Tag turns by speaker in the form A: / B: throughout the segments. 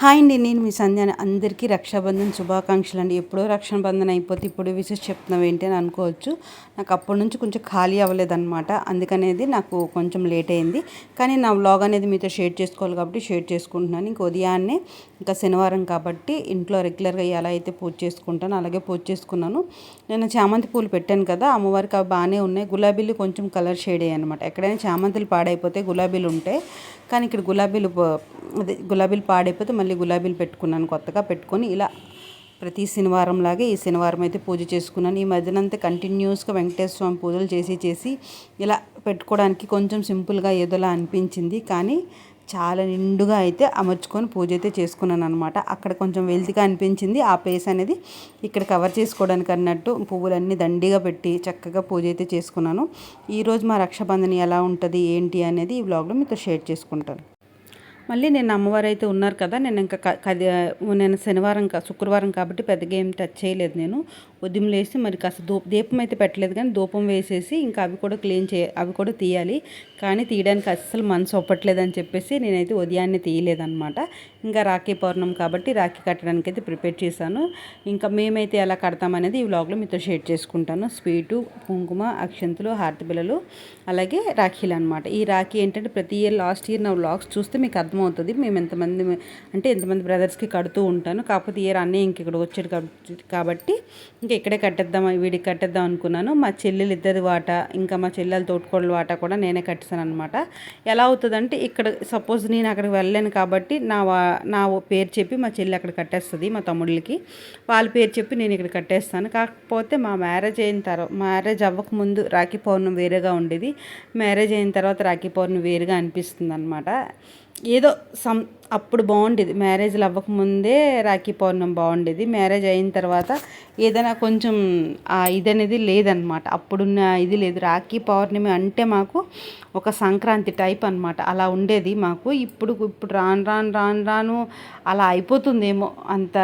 A: Hi అండి నేను మీ సంధ్యాని. అందరికీ రక్షాబంధన్ శుభాకాంక్షలు అండి. ఎప్పుడో రక్షాబంధన్ అయిపోతే ఇప్పుడు విశేష చెప్తున్నావు ఏంటి అని అనుకోవచ్చు. నాకు అప్పటి నుంచి కొంచెం ఖాళీ అవ్వలేదన్నమాట. అందుకనేది నాకు కొంచెం లేట్ అయింది. కానీ నా వ్లాగ్ అనేది మీతో షేర్ చేసుకోవాలి కాబట్టి షేర్ చేసుకుంటున్నాను. ఇంక ఉదయాన్నే ఇంకా శనివారం కాబట్టి ఇంట్లో రెగ్యులర్గా ఎలా అయితే పూజ చేసుకుంటానో. అలాగే పూజ చేసుకున్నాను. నేను చామంతి పూలు పెట్టాను కదా అమ్మవారికి అవి బాగానే ఉన్నాయి. గులాబీలు కొంచెం కలర్ షేడ్ అయ్యాయి అనమాట ఎక్కడైనా చామంతులు పాడైపోతే గులాబీలు ఉంటాయి. కానీ ఇక్కడ గులాబీలు అదే గులాబీలు పాడైపోతే మళ్ళీ గులాబీలు పెట్టుకున్నాను కొత్తగా పెట్టుకొని ఇలా ప్రతి శనివారం లాగే ఈ శనివారం అయితే పూజ చేసుకున్నాను. ఈ మధ్యనంతా కంటిన్యూస్గా వెంకటేశ్వర స్వామి పూజలు చేసి చేసి ఇలా పెట్టుకోవడానికి కొంచెం సింపుల్గా ఏదోలా అనిపించింది. కానీ చాలా నిండుగా అయితే అమర్చుకొని పూజ అయితే చేసుకున్నాను అనమాట అక్కడ కొంచెం వెల్తిగా అనిపించింది. ఆ ప్లేస్ అనేది ఇక్కడ కవర్ చేసుకోవడానికి అన్నట్టు పువ్వులన్నీ దండిగా పెట్టి చక్కగా పూజ అయితే చేసుకున్నాను. ఈరోజు మా రక్షాబంధని ఎలా ఉంటుంది ఏంటి అనేది ఈ బ్లాగ్లో మీతో షేర్ చేసుకుంటాను. మళ్ళీ నేను అమ్మవారు అయితే ఉన్నారు కదా నేను ఇంకా నేను శనివారం శుక్రవారం కాబట్టి పెద్దగా ఏం టచ్ చేయలేదు నేను. ఉదయం లేసి మరి కాస్త దూ దీపం అయితే పెట్టలేదు కానీ ధూపం వేసేసి ఇంకా అవి కూడా క్లీన్ చే అవి కూడా తీయాలి. కానీ తీయడానికి అస్సలు మనసు ఒప్పట్లేదని చెప్పేసి నేనైతే ఉదయాన్నే తీయలేదనమాట ఇంకా రాఖీ పౌర్ణం కాబట్టి రాఖీ కట్టడానికి అయితే ప్రిపేర్ చేశాను. ఇంకా మేమైతే ఎలా కడతామనేది ఈ వ్లాగ్లో మీతో షేర్ చేసుకుంటాను. స్వీటు కుంకుమ అక్షంతులు హారతి బిల్లలు అలాగే రాఖీలు అనమాట ఈ రాఖీ ఏంటంటే ప్రతి ఇయర్ లాస్ట్ ఇయర్ నా వ్లాగ్స్ చూస్తే మీకు అర్థమవుతుంది. మేము ఎంతమంది అంటే ఎంతమంది బ్రదర్స్కి కడుతూ ఉంటాను. కాకపోతే ఇయర్ అన్నయ్య ఇంక ఇక్కడ వచ్చాడు కాబట్టి ఇంకా ఇక్కడే కట్టేద్దాం వీడికి కట్టేద్దాం అనుకున్నాను. మా చెల్లెలు ఇద్దరి వాట ఇంకా మా చెల్లెల తోటకోళ్ళ వాట కూడా నేనే కట్టి కట్టాను అనమాట ఎలా అవుతుందంటే ఇక్కడ సపోజ్ నేను అక్కడికి వెళ్ళలేను కాబట్టి నా నా పేరు చెప్పి మా చెల్లి అక్కడ కట్టేస్తుంది మా తమ్ముళ్ళకి. వాళ్ళ పేరు చెప్పి నేను ఇక్కడ కట్టేస్తాను. కాకపోతే మా మ్యారేజ్ అయిన తర్వాత మ్యారేజ్ అవ్వకముందు రాఖీ పౌర్ణం వేరేగా ఉండేది. మ్యారేజ్ అయిన తర్వాత రాఖీ పౌర్ణం వేరుగా అనిపిస్తుంది అనమాట ఏదో సమ్ అప్పుడు బాగుండేది. మ్యారేజ్లు అవ్వకముందే రాఖీ పౌర్ణం బాగుండేది. మ్యారేజ్ అయిన తర్వాత ఏదైనా కొంచెం ఇది అనేది లేదనమాట. అప్పుడున్న ఇది లేదు. రాఖీ పౌర్ణమి అంటే మాకు ఒక సంక్రాంతి టైప్ అనమాట. అలా ఉండేది మాకు. ఇప్పుడు ఇప్పుడు రాను రాను రాను రాను అలా అయిపోతుందేమో. అంత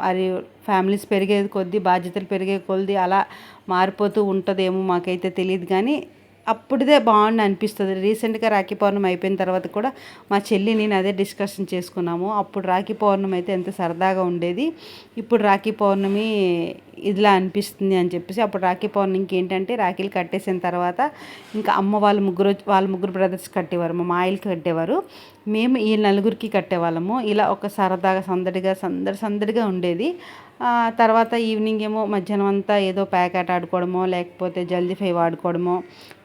A: అది ఫ్యామిలీస్ పెరిగేది కొద్దీ బాధ్యతలు పెరిగే కొద్ది అలా మారిపోతూ ఉంటుందేమో మాకైతే తెలియదు. కానీ అప్పుడుదే బాగుండి అనిపిస్తుంది. రీసెంట్గా రాఖీ పౌర్ణమి అయిపోయిన తర్వాత కూడా మా చెల్లి నేను అదే డిస్కషన్ చేసుకున్నాము. అప్పుడు రాఖీ పౌర్ణమి అయితే ఎంత సరదాగా ఉండేది. ఇప్పుడు రాఖీ పౌర్ణమి ఇదిలా అనిపిస్తుంది అని చెప్పేసి అప్పుడు రాఖీ పౌర్ణమికి ఏంటంటే రాఖీలు కట్టేసిన తర్వాత ఇంకా అమ్మ వాళ్ళ ముగ్గురు వాళ్ళ ముగ్గురు బ్రదర్స్ కట్టేవారు మా మాయలకి కట్టేవారు. మేము ఈ నలుగురికి కట్టేవాళ్ళము. ఇలా ఒక సరదాగా సందడిగా సందడి సందడిగా ఉండేది. తర్వాత ఈవినింగ్ ఏమో మధ్యాహ్నం అంతా ఏదో ప్యాకెట్ ఆడుకోవడమో లేకపోతే జల్దీ ఫైవ్ ఆడుకోవడమో.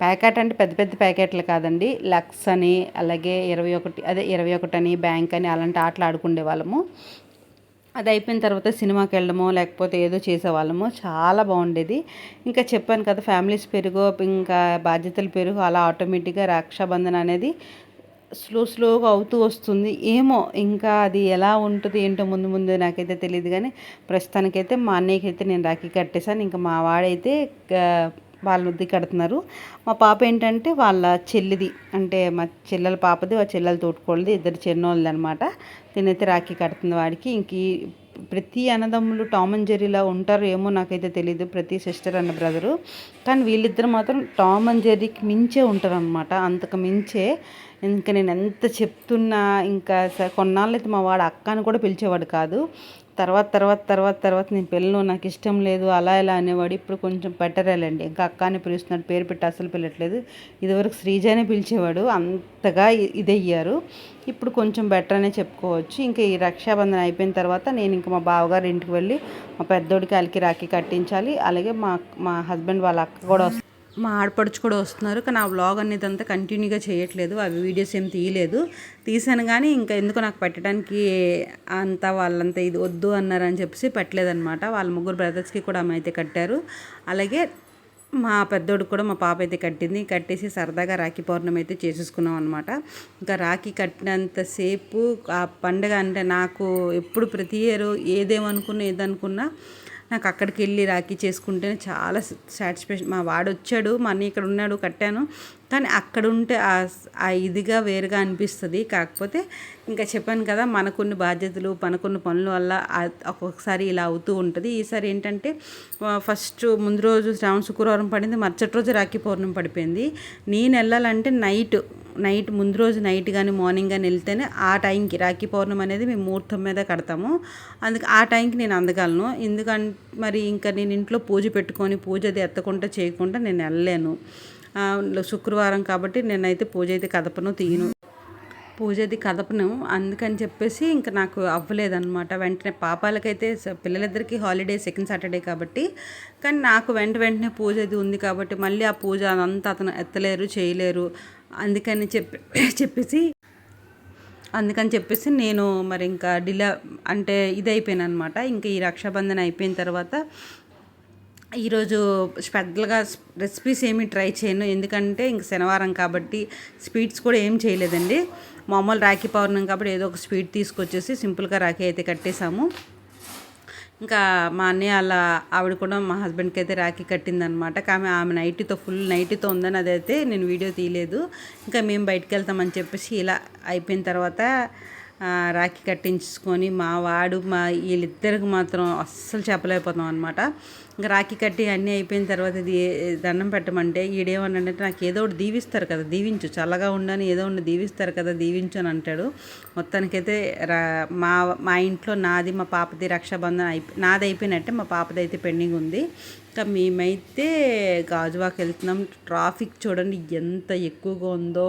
A: ప్యాకెట్ అంటే పెద్ద పెద్ద ప్యాకెట్లు కాదండి. లక్స్ అని అలాగే ఇరవై ఒకటి అదే ఇరవై ఒకటి అని బ్యాంక్ అని అలాంటి ఆటలు ఆడుకునే వాళ్ళము. అది అయిపోయిన తర్వాత సినిమాకి వెళ్ళడమో లేకపోతే ఏదో చేసేవాళ్ళము. చాలా బాగుండేది. ఇంకా చెప్పాను కదా ఫ్యామిలీస్ పెరుగు ఇంకా బాధ్యతలు పెరుగు అలా ఆటోమేటిక్గా రక్షాబంధన అనేది స్లో స్లోగా అవుతూ వస్తుంది. ఏమో ఇంకా అది ఎలా ఉంటుంది ఏంటో ముందు ముందు నాకైతే తెలియదు కానీ ప్రస్తుతానికైతే మా అన్నయ్యకి అయితే నేను రాఖీ కట్టేశాను. ఇంకా మా వాడైతే వాళ్ళ వద్ద కడుతున్నారు. మా పాప ఏంటంటే వాళ్ళ చెల్లిది అంటే మా చెల్లెల పాపది వాళ్ళ చెల్లెల తోటుకోళ్ళది ఇద్దరు చిన్నోళ్ళది అనమాట తినైతే రాఖీ కడుతుంది వాడికి. ఇంక ప్రతి అన్నదమ్ములు టామ్ అండ్ జెర్రీలా ఉంటారు ఏమో నాకైతే తెలియదు ప్రతి సిస్టర్ అన్న బ్రదరు. కానీ వీళ్ళిద్దరు మాత్రం టామ్ అండ్ జెర్రీకి మించే ఉంటారనమాట అంతకు మించే ఇంకా నేను ఎంత చెప్తున్నా ఇంకా కొన్నాళ్ళైతే మా వాడు అక్క అని కూడా పిలిచేవాడు కాదు. తర్వాత తర్వాత తర్వాత తర్వాత నేను పిల్లలు నాకు ఇష్టం లేదు అలా ఇలా అనేవాడు ఇప్పుడు కొంచెం పెట్టరేలండి ఇంకా అక్క అని పిలుస్తున్నాడు పేరు పెట్టి అసలు పిలట్లేదు. ఇదివరకు శ్రీజనే పిలిచేవాడు అంతగా ఇదయ్యారు. ఇప్పుడు కొంచెం బెటర్ అనే చెప్పుకోవచ్చు. ఇంకా ఈ రక్షాబంధన అయిపోయిన తర్వాత నేను ఇంకా మా బావగారి ఇంటికి వెళ్ళి మా పెద్దోడికి అలికి రాఖీ కట్టించాలి. అలాగే మా మా హస్బెండ్ వాళ్ళ అక్క కూడా వస్తుంది మా ఆడపడుచు కూడా వస్తున్నారు కానీ ఆ వ్లాగ్ అనేది అంతా కంటిన్యూగా చేయట్లేదు అవి వీడియోస్ ఏం తీయలేదు. తీసాను కానీ ఇంకా ఎందుకు నాకు పెట్టడానికి అంతా వాళ్ళంతా ఇది వద్దు అన్నారని చెప్పేసి పెట్టలేదనమాట వాళ్ళ ముగ్గురు బ్రదర్స్కి కూడా అమ్మ అయితే కట్టారు. అలాగే మా పెద్దోడు కూడా మా పాప అయితే కట్టింది. కట్టేసి సరదాగా రాఖీ పౌర్ణమి అయితే చేసేసుకున్నాం అనమాట ఇంకా రాఖీ కట్టినంతసేపు ఆ పండగ అంటే నాకు ఎప్పుడు ప్రతి ఇయర్ ఏదేమనుకున్నా ఏదనుకున్నా నాకు అక్కడికి వెళ్ళి రాఖీ చేసుకుంటేనే చాలా సాటిస్ఫాక్షన్. మా వాడు వచ్చాడు మా ఇక్కడ ఉన్నాడు కట్టాను. కానీ అక్కడ ఉంటే ఆ ఇదిగా వేరుగా అనిపిస్తుంది. కాకపోతే ఇంకా చెప్పాను కదా మనకున్న బాధ్యతలు మనకున్న పనుల వల్ల ఒక్కొక్కసారి ఇలా అవుతూ ఉంటుంది. ఈసారి ఏంటంటే ఫస్ట్ ముందు రోజు శ్రావణ శుక్రవారం పడింది మరుసటి రోజు రాఖీ పౌర్ణమి పడిపోయింది. నేను వెళ్ళాలంటే నైట్ నైట్ ముందు రోజు నైట్ కానీ మార్నింగ్ కానీ వెళ్తేనే ఆ టైంకి రాఖీ పౌర్ణమి అనేది మేము ముహూర్తం మీద కడతాము. అందుకు ఆ టైంకి నేను అందగలను. ఎందుకంటే మరి ఇంకా నేను ఇంట్లో పూజ పెట్టుకొని పూజ అది ఎత్తకుండా చేయకుండా నేను వెళ్ళలేను. శుక్రవారం కాబట్టి నేనైతే పూజ అయితే కదపను తీయను. పూజ అది కదపను. అందుకని చెప్పేసి ఇంకా నాకు అవ్వలేదన్నమాట. వెంటనే పాపాలకైతే పిల్లలిద్దరికీ హాలిడే సెకండ్ సాటర్డే కాబట్టి. కానీ నాకు వెంట వెంటనే పూజ అది ఉంది కాబట్టి మళ్ళీ ఆ పూజ అదంతా అతను ఎత్తలేరు చేయలేరు. అందుకని చెప్పి చెప్పేసి అందుకని చెప్పేసి నేను మరి ఇంకా డిలే అంటే ఇది అయిపోయాను అనమాట ఇంకా ఈ రక్షాబంధన్ అయిపోయిన తర్వాత ఈరోజు స్పెషల్గా రెసిపీస్ ఏమి ట్రై చేయను. ఎందుకంటే ఇంక శనివారం కాబట్టి స్వీట్స్ కూడా ఏం చేయలేదండి. మామూలు రాఖీ పౌర్ణం కాబట్టి ఏదో ఒక స్వీట్ తీసుకొచ్చేసి సింపుల్గా రాఖీ అయితే కట్టేశాము. ఇంకా మా అన్నయ్య అలా ఆవిడ కూడా మా హస్బెండ్కి అయితే రాఖీ కట్టిందనమాట. ఆమె ఆమె నైటీతో ఫుల్ నైటీతో ఉందని అదైతే నేను వీడియో తీయలేదు. ఇంకా మేము బయటికి వెళ్తామని చెప్పేసి ఇలా అయిపోయిన తర్వాత రాఖీ కట్టించుకొని మా వాడు మా వీళ్ళిద్దరికి మాత్రం అస్సలు చెప్పలేకపోతాం అనమాట ఇంకా రాఖీ కట్టి అన్నీ అయిపోయిన తర్వాత ఇది దండం పెట్టమంటే ఈడేమనంటే నాకు ఏదో ఒకటి దీవిస్తారు కదా దీవించు చల్లగా ఉండని ఏదో ఒకటి దీవిస్తారు కదా దీవించు అని అంటాడు. మొత్తానికైతే రా మా మా ఇంట్లో నాది మా పాపది రక్షాబంధన అయిపో నాది అయిపోయినట్టే మా పాపది అయితే పెండింగ్ ఉంది. ఇంకా మేమైతే గాజువాక్ వెళ్తున్నాం. ట్రాఫిక్ చూడండి ఎంత ఎక్కువగా ఉందో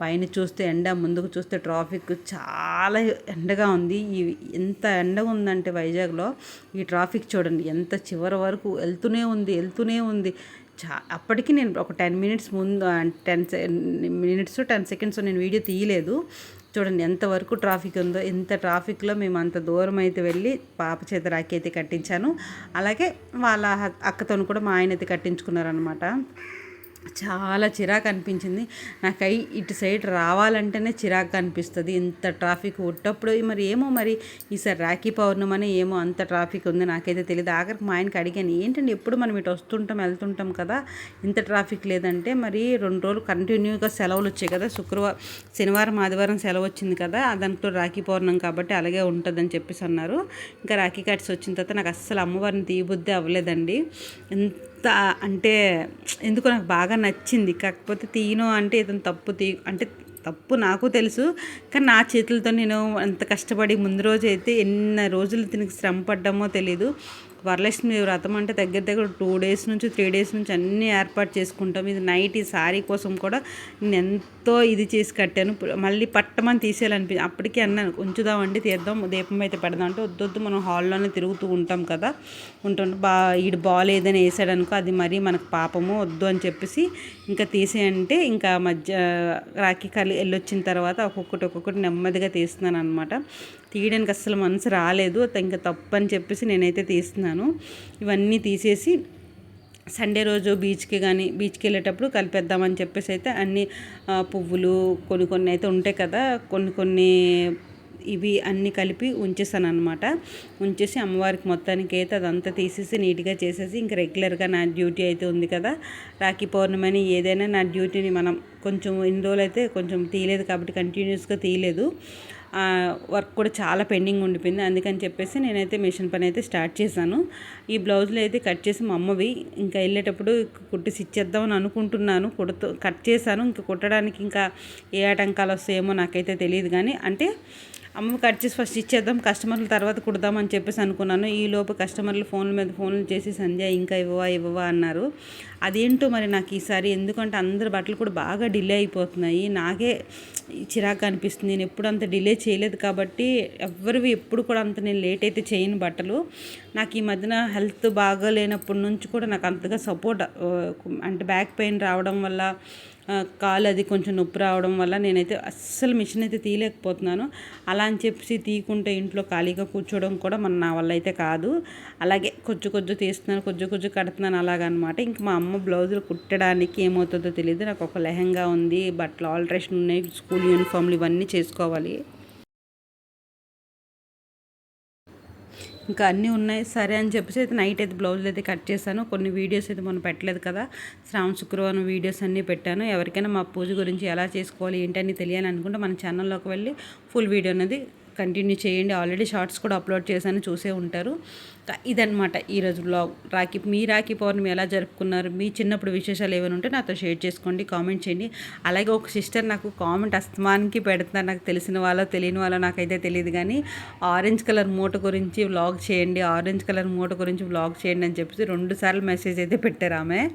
A: పైన చూస్తే ఎండ ముందుకు చూస్తే ట్రాఫిక్ చాలా ఎండగా ఉంది. ఈ ఎంత ఎండగా ఉందంటే వైజాగ్లో ఈ ట్రాఫిక్ చూడండి ఎంత చివరి వరకు వెళ్తూనే ఉంది వెళ్తూనే ఉంది. చా అప్పటికి నేను ఒక టెన్ మినిట్స్ ముందు టెన్ మినిట్స్ టెన్ సెకండ్స్ నేను వీడియో తీయలేదు. చూడండి ఎంతవరకు ట్రాఫిక్ ఉందో ఎంత ట్రాఫిక్లో మేము అంత దూరం అయితే వెళ్ళి పాప చేత రాఖీ అయితే కట్టించాను. అలాగే వాళ్ళ అక్కతోను కూడా మా ఆయన అయితే కట్టించుకున్నారనమాట చాలా చిరాకు అనిపించింది. నాకు అయి ఇటు సైడ్ రావాలంటేనే చిరాకు అనిపిస్తుంది. ఇంత ట్రాఫిక్ ఉట్టప్పుడు మరి ఏమో మరి ఈసారి రాఖీ పౌర్ణమని ఏమో అంత ట్రాఫిక్ ఉంది నాకైతే తెలియదు ఆఖరికి మా ఆయనకి అడిగాను ఏంటండి ఎప్పుడు మనం ఇటు వస్తుంటాం వెళ్తుంటాం కదా? ఇంత ట్రాఫిక్ లేదంటే మరి రెండు రోజులు కంటిన్యూగా సెలవులు వచ్చాయి కదా? శుక్రవారం శనివారం ఆదివారం సెలవు వచ్చింది కదా? దాంట్లో రాఖీ పౌర్ణం కాబట్టి అలాగే ఉంటుందని చెప్పేసి అన్నారు. ఇంకా రాఖీ కట్స్ వచ్చిన తర్వాత నాకు అస్సలు అమ్మవారిని తీయబుద్ధి అవ్వలేదండి. ఎంత అంటే ఎందుకో నాకు బాగా నచ్చింది. కాకపోతే తీయను అంటే ఏదైనా తప్పు తీ అంటే తప్పు నాకు తెలుసు. కానీ నా చేతులతో నేను అంత కష్టపడి ముందు రోజు అయితే ఎన్ని రోజులు తినకి శ్రమ పడ్డామో తెలీదు. వరలక్ష్మి వ్రతం అంటే దగ్గర దగ్గర టూ డేస్ నుంచి త్రీ డేస్ నుంచి అన్నీ ఏర్పాటు చేసుకుంటాం. ఇది నైట్ ఈ శారీ కోసం కూడా నేను ఎంతో ఇది చేసి కట్టాను. మళ్ళీ పట్టమని తీసేయాలనిపి అప్పటికే అన్నాను ఉంచుదామండి తీద్దాం దీపం అయితే పెడదాం అంటే వద్దు వద్దు మనం హాల్లోనే తిరుగుతూ ఉంటాం కదా. ఉంటుంటే బా ఈడు బాగాలేదని వేసాడనుకో అది మరీ మనకు పాపము వద్దు అని చెప్పేసి ఇంకా తీసేయంటే ఇంకా మధ్య రాఖీ కలి వెళ్ళొచ్చిన తర్వాత ఒక్కొక్కటి ఒక్కొక్కటి నెమ్మదిగా తీస్తున్నాను అనమాట తీయడానికి అస్సలు మనసు రాలేదు. ఇంకా తప్పు అని చెప్పేసి నేనైతే తీస్తున్నాను. ఇవన్నీ తీసేసి సండే రోజు బీచ్కి కానీ బీచ్కి వెళ్ళేటప్పుడు కలిపేద్దామని చెప్పేసి అయితే అన్ని పువ్వులు కొన్ని కొన్ని అయితే ఉంటాయి కదా కొన్ని కొన్ని ఇవి అన్నీ కలిపి ఉంచేసాను అనమాట ఉంచేసి అమ్మవారికి మొత్తానికి అయితే అదంతా తీసేసి నీట్గా చేసేసి ఇంకా రెగ్యులర్గా నా డ్యూటీ అయితే ఉంది కదా. రాఖీ పౌర్ణమని ఏదైనా నా డ్యూటీని మనం కొంచెం ఇన్ని రోజులు అయితే కొంచెం తీయలేదు కాబట్టి కంటిన్యూస్గా తీయలేదు. వర్క్ కూడా చాలా పెండింగ్ ఉండిపోయింది. అందుకని చెప్పేసి నేనైతే మిషన్ పని అయితే స్టార్ట్ చేశాను. ఈ బ్లౌజులు అయితే కట్ చేసి మా అమ్మవి ఇంకా వెళ్ళేటప్పుడు కుట్టేసి ఇచ్చేద్దామని అనుకుంటున్నాను. కుడుతూ కట్ చేశాను. ఇంకా కుట్టడానికి ఇంకా ఏ ఆటంకాలు వస్తాయేమో నాకైతే తెలియదు కానీ అంటే అమ్మ కట్ చేసి ఫస్ట్ ఇచ్చేద్దాం కస్టమర్ల తర్వాత కుడదాం అని చెప్పేసి అనుకున్నాను. ఈ లోపు కస్టమర్లు ఫోన్ల మీద ఫోన్లు చేసి సంధ్య ఇంకా ఇవ్వవా ఇవ్వవా అన్నారు. అదేంటో మరి నాకు ఈసారి ఎందుకంటే అందరి బట్టలు కూడా బాగా డిలే అయిపోతున్నాయి. నాకే చిరాకు అనిపిస్తుంది. నేను ఎప్పుడు అంత డిలే చేయలేదు కాబట్టి ఎవరివి ఎప్పుడు కూడా అంత నేను లేట్ అయితే చేయను బట్టలు. నాకు ఈ మధ్యన హెల్త్ బాగా లేనప్పటి నుంచి కూడా నాకు అంతగా సపోర్ట్ అంటే బ్యాక్ పెయిన్ రావడం వల్ల కాలు అది కొంచెం నొప్పి రావడం వల్ల నేనైతే అస్సలు మిషన్ అయితే తీయలేకపోతున్నాను. అలా అని చెప్పి తీయకుంటే ఇంట్లో ఖాళీగా కూర్చోవడం కూడా మన నా వల్ల అయితే కాదు. అలాగే కొద్ది కొంచెం తీస్తున్నాను కొంచెం కొంచెం కడుతున్నాను అలాగనమాట. ఇంక మా అమ్మ బ్లౌజులు కుట్టడానికి ఏమవుతుందో తెలియదు నాకు ఒక లెహంగా ఉంది బట్టలు ఆల్ట్రేషన్ ఉన్నాయి స్కూల్ యూనిఫామ్లు ఇవన్నీ చేసుకోవాలి. ఇంకా అన్నీ ఉన్నాయి. సరే అని చెప్పేసి అయితే నైట్ అయితే బ్లౌజులు అయితే కట్ చేశాను. కొన్ని వీడియోస్ అయితే మనం పెట్టలేదు కదా. శ్రావణ శుక్రవారం వీడియోస్ అన్నీ పెట్టాను. ఎవరికైనా మా పూజ గురించి ఎలా చేసుకోవాలి ఏంటని తెలియాలనుకుంటే మన ఛానల్లోకి వెళ్ళి ఫుల్ వీడియో అనేది కంటిన్యూ చేయండి. ఆల్రెడీ షార్ట్స్ కూడా అప్లోడ్ చేశాను చూసే ఉంటారు. క- ఇదన్నమాట ఈరోజు బ్లాగ్ రాఖీ మీ రాఖీ పౌర్ణమి ఎలా జరుపుకున్నారు? మీ చిన్నప్పుడు విశేషాలు ఏమైనా ఉంటే నాతో షేర్ చేసుకోండి కామెంట్ చేయండి. అలాగే ఒక సిస్టర్ నాకు కామెంట్ అస్తమానికి పెడుతున్నారు. నాకు తెలిసిన వాళ్ళో తెలియని వాళ్ళో నాకైతే తెలియదు కానీ ఆరెంజ్ కలర్ మూట గురించి వ్లాగ్ చేయండి ఆరెంజ్ కలర్ మూట గురించి వ్లాగ్ చేయండి అని చెప్పేసి రెండు సార్లు మెసేజ్ అయితే పెట్టారు ఆమె.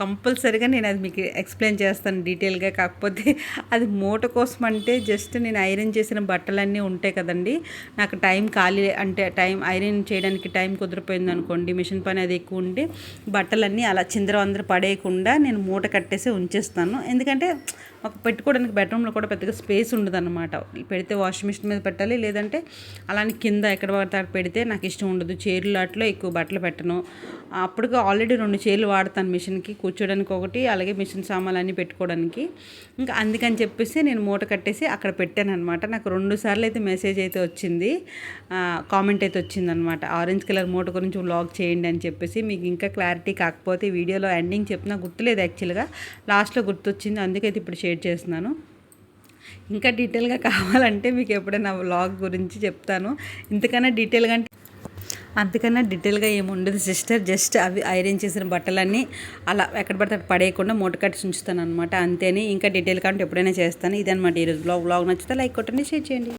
A: కంపల్సరీగా నేను అది మీకు ఎక్స్ప్లెయిన్ చేస్తాను డీటెయిల్గా కాకపోతే అది మూట కోసం అంటే జస్ట్ నేను ఐరన్ చేసిన బట్టలన్నీ ఉంటాయి కదండి. నాకు టైం ఖాళీ అంటే టైం ఐరన్ చేయడానికి టైం కుదిరిపోయింది అనుకోండి మిషన్ పని అది ఎక్కువ ఉంటే బట్టలన్నీ అలా చిందరవందర పడేయకుండా నేను మూట కట్టేసి ఉంచేస్తాను. ఎందుకంటే మాకు పెట్టుకోవడానికి బెడ్రూమ్లో కూడా పెద్దగా స్పేస్ ఉండదన్నమాట. పెడితే వాషింగ్ మిషన్ మీద పెట్టాలి లేదంటే అలానే కింద ఎక్కడ పడితే పెడితే నాకు ఇష్టం ఉండదు. చైర్లు అట్లో ఎక్కువ బట్టలు పెట్టను. అప్పటికి ఆల్రెడీ రెండు చైర్లు వాడతాను మిషన్కి కూర్చోడానికి ఒకటి అలాగే మిషన్ సామాన్లు అన్నీ పెట్టుకోవడానికి. ఇంకా అందుకని చెప్పేసి నేను మూట కట్టేసి అక్కడ పెట్టాను అనమాట నాకు రెండు సార్లు అయితే మెసేజ్ అయితే వచ్చింది. కామెంట్ అయితే వచ్చిందనమాట ఆరెంజ్ కలర్ మూట గురించి వ్లాగ్ చేయండి అని చెప్పేసి. మీకు ఇంకా క్లారిటీ కాకపోతే వీడియోలో ఎండింగ్ చెప్పినా గుర్తులేదు యాక్చువల్గా. లాస్ట్లో గుర్తొచ్చింది అందుకైతే ఇప్పుడు షేర్ చేస్తున్నాను. ఇంకా డీటెయిల్గా కావాలంటే మీకు ఎప్పుడైనా వ్లాగ్ గురించి చెప్తాను. ఇంతకన్నా డీటెయిల్గా అంటే అంతకన్నా డీటెయిల్గా ఏముండదు సిస్టర్. జస్ట్ అవి ఐరన్ చేసిన బట్టలన్నీ అలా ఎక్కడ పడితే అక్కడ పడేయకుండా మూట కట్టి ఉంచుతాను అనమాట అంతేని ఇంకా డీటెయిల్ కంటే ఎప్పుడైనా చేస్తాను. ఇదనమాట ఈరోజు బ్లాగ్ బ్లాగ్ నచ్చితే లైక్ కొట్టండి షేర్ చేయండి.